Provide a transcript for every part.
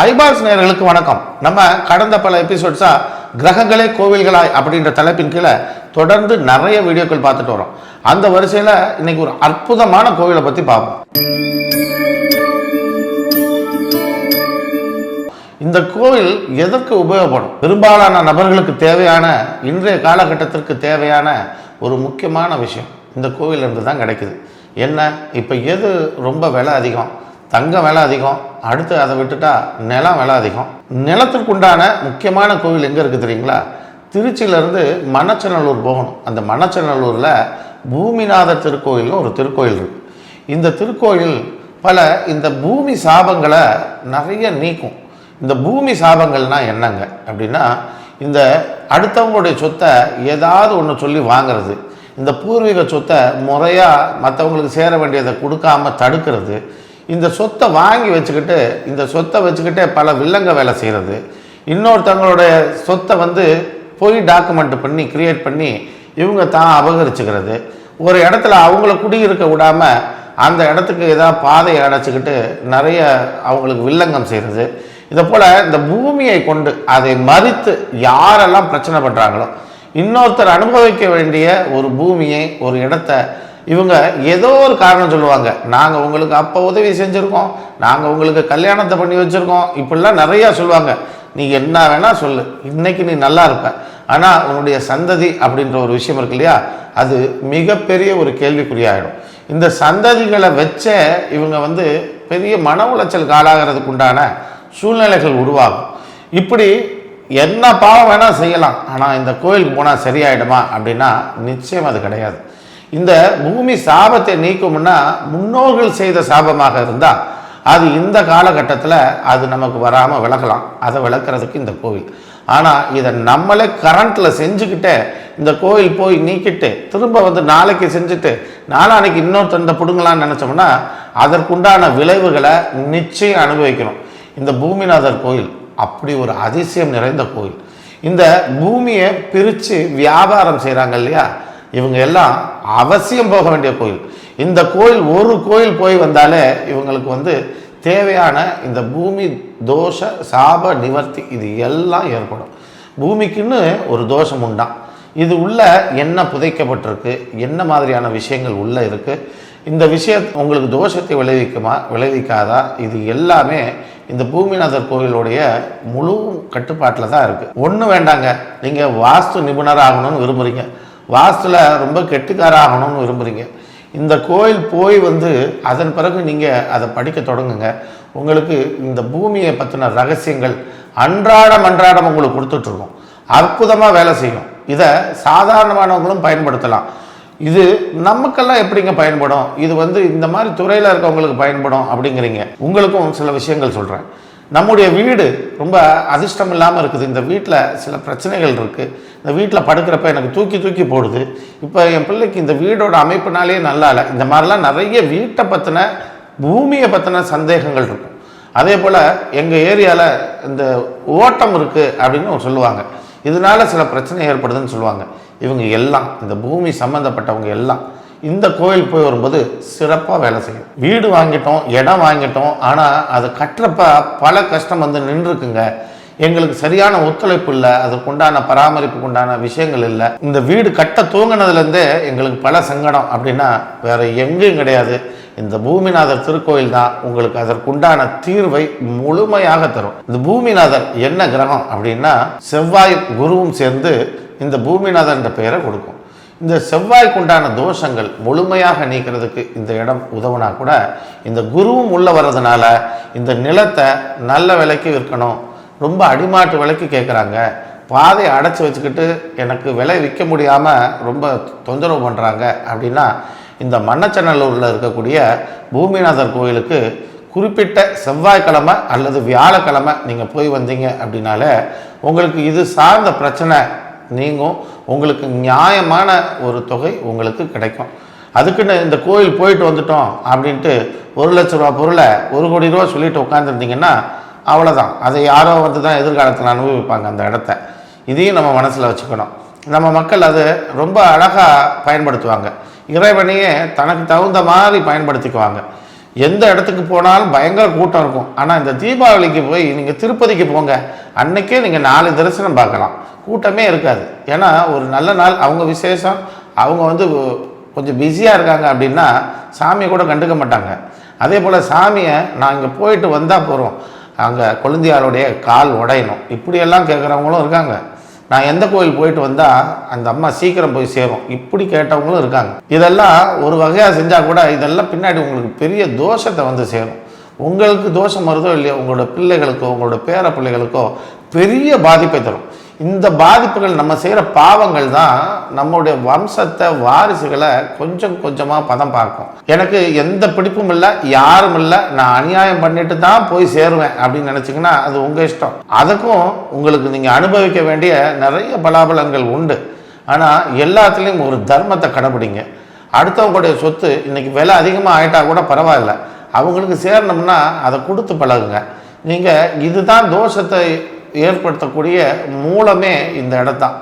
ஐபாக்ஸ் நேர்களுக்கு வணக்கம். நம்ம கடந்த பல எபிசோட்ஸா கிரகங்களே கோவில்களாய் அப்படின்ற தலைப்பின் கீழே தொடர்ந்து நிறைய வீடியோக்கள் பார்த்துட்டு வரோம். அந்த வரிசையில் இன்னைக்கு ஒரு அற்புதமான கோவிலை பற்றி பார்ப்போம். இந்த கோவில் எதற்கு உபயோகப்படும்? பெரும்பாலான நபர்களுக்கு தேவையான இன்றைய காலகட்டத்திற்கு தேவையான ஒரு முக்கியமான விஷயம் இந்த கோவிலிருந்து தான் கிடைக்குது. என்ன? இப்போ எது ரொம்ப விலை அதிகம்? தங்கம் விலை அதிகம். அடுத்து அதை விட்டுட்டா நிலம் விலை அதிகம். நிலத்திற்குண்டான முக்கியமான கோவில் எங்கே இருக்குது தெரியுங்களா? திருச்சியிலேருந்து மணச்சநல்லூர் போகணும். அந்த மணச்சநல்லூரில் பூமிநாதர் திருக்கோயில்னு ஒரு திருக்கோயில் இருக்குது இந்த திருக்கோயில் பல இந்த பூமி சாபங்களை நிறைய நீக்கும். இந்த பூமி சாபங்கள்னால் என்னங்க? அப்படின்னா இந்த அடுத்தவங்களுடைய சொத்தை ஏதாவது ஒன்று சொல்லி வாங்குறது. இந்த பூர்வீக சொத்தை முறையாக மற்றவங்களுக்கு சேர வேண்டியதை கொடுக்காம தடுக்கிறது. இந்த சொத்தை வாங்கி வச்சுக்கிட்டு இந்த சொத்தை வச்சுக்கிட்டே பல வில்லங்க வேலை செய்கிறது இன்னொருத்தவங்களுடைய சொத்தை வந்து போய் டாக்குமெண்ட் பண்ணி கிரியேட் பண்ணி இவங்க தான் அபகரிச்சுக்கிறது. ஒரு இடத்துல அவங்கள குடியிருக்க விடாமல் அந்த இடத்துக்கு ஏதாவது பாதையை அடைச்சிக்கிட்டு நிறைய அவங்களுக்கு வில்லங்கம் செய்கிறது இதை போல் இந்த பூமியை கொண்டு அதை மறித்து யாரெல்லாம் பிரச்சனை பண்ணுறாங்களோ இன்னொருத்தர் அனுபவிக்க வேண்டிய ஒரு பூமியை ஒரு இடத்த இவங்க ஏதோ ஒரு காரணம் சொல்லுவாங்க. நாங்கள் உங்களுக்கு அப்போ உதவி செஞ்சுருக்கோம். நாங்கள் உங்களுக்கு கல்யாணத்தை பண்ணி வச்சுருக்கோம். இப்படிலாம் நிறையா சொல்லுவாங்க. நீ என்ன வேணால் சொல்லு. இன்னைக்கு நீ நல்லா இருப்ப. ஆனால் உன்னுடைய சந்ததி அப்படின்ற ஒரு விஷயம் இருக்கு இல்லையா? அது மிகப்பெரிய ஒரு கேள்விக்குறியாயிடும். இந்த சந்ததிகளை வச்சே இவங்க வந்து பெரிய மன உளைச்சலுக்கு ஆளாகிறதுக்கு உண்டான சூழ்நிலைகள் உருவாகும். இப்படி என்ன பாவம் வேணால் செய்யலாம். ஆனால் இந்த கோயிலுக்கு போனால் சரியாயிடுமா அப்படின்னா நிச்சயம் அது கிடையாது. இந்த பூமி சாபத்தை நீக்கும்னா முன்னோர்கள் செய்த சாபமாக இருந்தால் அது இந்த காலகட்டத்தில் அது நமக்கு வராமல் விளக்கலாம். அதை விளக்குறதுக்கு இந்த கோவில். ஆனால் இதை நம்மளே கரண்ட்டில் செஞ்சுக்கிட்டே இந்த கோயில் போய் நீக்கிட்டு திரும்ப வந்து நாளைக்கு செஞ்சுட்டு நாளானைக்கு இன்னொருத்தந்த பிடுங்கலான்னு நினச்சோம்னா அதற்குண்டான விளைவுகளை நிச்சயம் அனுபவிக்கணும். இந்த பூமிநாதர் கோயில் அப்படி ஒரு அதிசயம் நிறைந்த கோயில் இந்த பூமியை பிரித்து வியாபாரம் செய்கிறாங்க இல்லையா? இவங்க எல்லாம் அவசியம் போக வேண்டிய கோயில். இந்த கோயில் ஒரு கோயில் போய் வந்தாலே இவங்களுக்கு வந்து தேவையான இந்த பூமி தோஷ சாப நிவர்த்தி இது எல்லாம் ஏற்படும். பூமிக்குன்னு ஒரு தோஷம் உண்டாம் இது உள்ள என்ன புதைக்கப்பட்டிருக்கு? என்ன மாதிரியான விஷயங்கள் உள்ளே இருக்குது இந்த விஷயம் உங்களுக்கு தோஷத்தை விளைவிக்குமா? விளைவிக்காதா? இது எல்லாமே இந்த பூமிநாதர் கோயிலுடைய முழு கட்டுப்பாட்டில் தான் இருக்குது ஒன்றும் வேண்டாங்க. நீங்கள் வாஸ்து நிபுணர் ஆகணும்னு விரும்புகிறீங்க வாஸ்துல ரொம்ப கெட்டுக்காராகணும்னு விரும்புகிறீங்க இந்த கோயில் போய் வந்து அதன் பிறகு நீங்கள் அதை படிக்க தொடங்குங்க. உங்களுக்கு இந்த பூமியை பற்றின ரகசியங்கள் அன்றாடம் அன்றாடம் உங்களுக்கு கொடுத்துட்ருக்கோம் அற்புதமாக வேலை செய்யும். இதை சாதாரணமானவங்களும் பயன்படுத்தலாம். இது நமக்கெல்லாம் எப்படிங்க பயன்படும்? இது வந்து இந்த மாதிரி துறையில் இருக்கவங்களுக்கு பயன்படும் அப்படிங்கிறீங்க. உங்களுக்கும் சில விஷயங்கள் சொல்கிறேன் நம்முடைய வீடு ரொம்ப அதிர்ஷ்டம் இல்லாமல் இருக்குது. இந்த வீட்டில் சில பிரச்சனைகள் இருக்குது இந்த வீட்டில் படுக்கிறப்ப எனக்கு தூக்கி தூக்கி போடுது. இப்போ என் பிள்ளைக்கு இந்த வீடோட அமைப்புனாலே நல்லா இல்லை. இந்த மாதிரிலாம் நிறைய வீட்டை பற்றின பூமியை பற்றின சந்தேகங்கள் இருக்கும். அதே போல் எங்கள் ஏரியாவில் இந்த ஓட்டம் இருக்குது அப்படின்னு சொல்லுவாங்க. இதனால சில பிரச்சனை ஏற்படுதுன்னு சொல்லுவாங்க. இவங்க எல்லாம் இந்த பூமி சம்மந்தப்பட்டவங்க எல்லாம் இந்த கோயில் போய் வரும்போது சிறப்பாக வேலை செய்யும். வீடு வாங்கிட்டோம் இடம் வாங்கிட்டோம் ஆனால் அது கட்டுறப்ப பல கஷ்டம் வந்து நின்றுருக்குங்க எங்களுக்கு சரியான ஒத்துழைப்பு இல்லை அதற்குண்டான பராமரிப்புக்கு உண்டான விஷயங்கள் இல்லை. இந்த வீடு கட்ட தூங்கினதுலேருந்தே எங்களுக்கு பல சங்கடம். அப்படின்னா வேற எங்கேயும் கிடையாது. இந்த பூமிநாதர் திருக்கோயில் தான் உங்களுக்கு அதற்குண்டான தீர்வை முழுமையாக தரும். இந்த பூமிநாதர் என்ன கிரகம் அப்படின்னா செவ்வாய் குருவும் சேர்ந்து இந்த பூமிநாதர் என்ற பெயரை கொடுக்கும். இந்த செவ்வாய்க்குண்டான தோஷங்கள் முழுமையாக நீக்கிறதுக்கு இந்த இடம் உதவுனா கூட இந்த குருவும் உள்ளே வர்றதுனால இந்த நிலத்தை நல்ல விலைக்கு விற்கணும் ரொம்ப அடிமாட்டு விலைக்கு கேட்குறாங்க பாதையை அடைச்சி வச்சுக்கிட்டு எனக்கு விலை விற்க முடியாமல் ரொம்ப தொந்தரவு பண்ணுறாங்க அப்படின்னா இந்த மண்ணச்சநல்லூரில் இருக்கக்கூடிய பூமிநாதர் கோயிலுக்கு குறிப்பிட்ட செவ்வாய்க்கிழமை அல்லது வியாழக்கிழமை நீங்கள் போய் வந்தீங்க அப்படின்னாலே உங்களுக்கு இது சார்ந்த பிரச்சனை நீங்கும். உங்களுக்கு நியாயமான ஒரு தொகை உங்களுக்கு கிடைக்கும். அதுக்குன்னு இந்த கோயில் போயிட்டு வந்துட்டோம் அப்படின்ட்டு ஒரு லட்ச ரூபா பொருளை ஒரு கோடி ரூபா சொல்லிட்டு உட்காந்துருந்தீங்கன்னா அவ்வளோதான் அதை யாரோ வந்து தான் எதிர்காலத்தில் அனுபவிப்பாங்க அந்த இடத்த. இதையும் நம்ம மனசில் வச்சுக்கணும். நம்ம மக்கள் அது ரொம்ப அழகாக பயன்படுத்துவாங்க. இறைவனையே தனக்கு தகுந்த மாதிரி பயன்படுத்திக்குவாங்க. எந்த இடத்துக்கு போனாலும் பயங்கர கூட்டம் இருக்கும். ஆனால் இந்த தீபாவளிக்கு போய் நீங்கள் திருப்பதிக்கு போங்க. அன்னைக்கே நீங்கள் நாலு தரிசனம் பார்க்கலாம். கூட்டமே இருக்காது. ஏன்னா ஒரு நல்ல நாள் அவங்க விசேஷம் அவங்க வந்து கொஞ்சம் பிஸியாக இருக்காங்க அப்படின்னா சாமியை கூட கண்டுக்க மாட்டாங்க. அதே போல் சாமியை நான் இங்கே போயிட்டு வந்தால் போகிறோம் அங்கே கொழுந்தியாளுடைய கால் உடையணும். இப்படியெல்லாம் கேட்குறவங்களும் இருக்காங்க. நான் எந்த கோயில் போயிட்டு வந்தால் அந்த அம்மா சீக்கிரம் போய் சேரும். இப்படி கேட்டவங்களும் இருக்காங்க. இதெல்லாம் ஒரு வகையாக செஞ்சால் கூட இதெல்லாம் பின்னாடி உங்களுக்கு பெரிய தோஷத்தை வந்து சேரும். உங்களுக்கு தோஷம் வருதோ இல்லையோ உங்களோட பிள்ளைகளுக்கோ உங்களோட பேர பிள்ளைகளுக்கோ பெரிய பாதிப்பை தரும். இந்த பாதிப்புகள் நம்ம செய்கிற பாவங்கள் தான் நம்முடைய வம்சத்தை வாரிசுகளை கொஞ்சம் கொஞ்சமாக பதம் பார்க்கும். எனக்கு எந்த பிடிப்பும் இல்லை யாரும் இல்லை. நான் அநியாயம் பண்ணிட்டு தான் போய் சேருவேன் அப்படின்னு நினச்சிங்கன்னா அது உங்கள் இஷ்டம். அதுக்கும் உங்களுக்கு நீங்கள் அனுபவிக்க வேண்டிய நிறைய பலாபலங்கள் உண்டு. ஆனால் எல்லாத்துலேயும் ஒரு தர்மத்தை கடைபிடிங்க. அடுத்தவங்களுடைய சொத்து இன்னைக்கு விலை அதிகமாக ஆகிட்டா கூட பரவாயில்ல. அவங்களுக்கு சேரணும்னா அதை கொடுத்து பழகுங்க. நீங்கள் இதுதான் தோஷத்தை ஏற்படுத்தக்கூடிய மூலமே இந்த இடத்தான்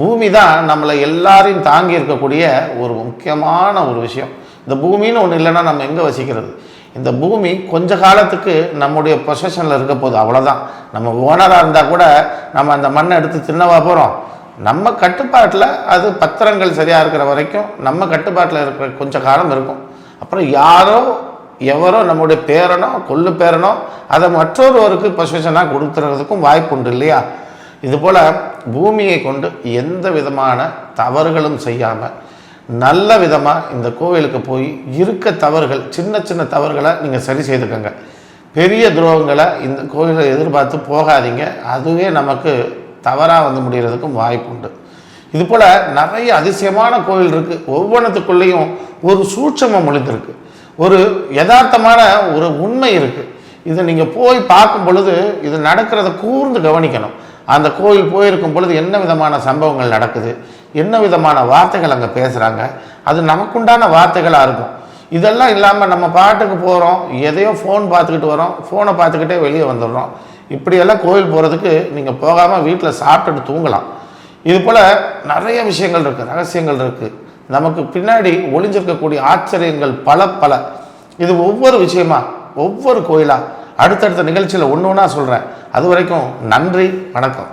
பூமி தான் நம்மளை எல்லாரையும் தாங்கி இருக்கக்கூடிய ஒரு முக்கியமான ஒரு விஷயம். இந்த பூமின்னு ஒன்று இல்லைன்னா நம்ம எங்கே வசிக்கிறது? இந்த பூமி கொஞ்ச காலத்துக்கு நம்முடைய பொசஷனில் இருக்க போகுது அவ்வளோதான் நம்ம ஓனராக இருந்தால் கூட நம்ம அந்த மண்ணை எடுத்து தின்னவா போகிறோம் நம்ம கட்டுப்பாட்டில் அது பத்திரங்கள் சரியாக இருக்கிற வரைக்கும் நம்ம கட்டுப்பாட்டில் இருக்கிற கொஞ்ச காலம் இருக்கும். அப்புறம் யாரோ எவரோ நம்முடைய பேரனோ கொள்ளு பேரனோ அதை மற்றொருவருக்கு பசுவசனாக கொடுத்துறதுக்கும் வாய்ப்பு உண்டு இல்லையா? இதுபோல் பூமியை கொண்டு எந்த விதமான தவறுகளும் செய்யாமல் நல்ல விதமாக இந்த கோவிலுக்கு போய் இருக்க தவறுகள் சின்ன சின்ன தவறுகளை நீங்கள் சரி செய்துக்கோங்க. பெரிய துரோகங்களை இந்த கோயிலை எதிர்பார்த்து போகாதீங்க. அதுவே நமக்கு தவறாக வந்து முடிகிறதுக்கும் வாய்ப்பு உண்டு இதுபோல் நிறைய அதிசயமான கோயில் இருக்குது ஒவ்வொன்றத்துக்குள்ளேயும் ஒரு சூட்சமம் ஒளிந்திருக்கு. ஒரு யதார்த்தமான ஒரு உண்மை இருக்குது இதை நீங்கள் போய் பார்க்கும் பொழுது இது நடக்கிறத கூர்ந்து கவனிக்கணும். அந்த கோயில் போயிருக்கும் பொழுது என்ன விதமான சம்பவங்கள் நடக்குது? என்ன விதமான வார்த்தைகள் அங்கே பேசுகிறாங்க அது நமக்குண்டான வார்த்தைகளாக இருக்கும். இதெல்லாம் இல்லாமல் நம்ம பாட்டுக்கு போகிறோம் எதையோ ஃபோன் பார்த்துக்கிட்டு வரோம் ஃபோனை பார்த்துக்கிட்டே வெளியே வந்துடுறோம். இப்படியெல்லாம் கோயில் போகிறதுக்கு நீங்கள் போகாமல் வீட்டில் சாப்பிட்டுட்டு தூங்கலாம். இது போல் நிறைய விஷயங்கள் இருக்குது ரகசியங்கள் இருக்குது நமக்கு பின்னாடி ஒளிஞ்சிருக்கக்கூடிய ஆச்சரியங்கள் பல பல. இது ஒவ்வொரு விஷயமா? ஒவ்வொரு கோயிலாக அடுத்தடுத்த நிகழ்ச்சியில் ஒன்று ஒன்றா சொல்கிறேன் அது வரைக்கும் நன்றி வணக்கம்.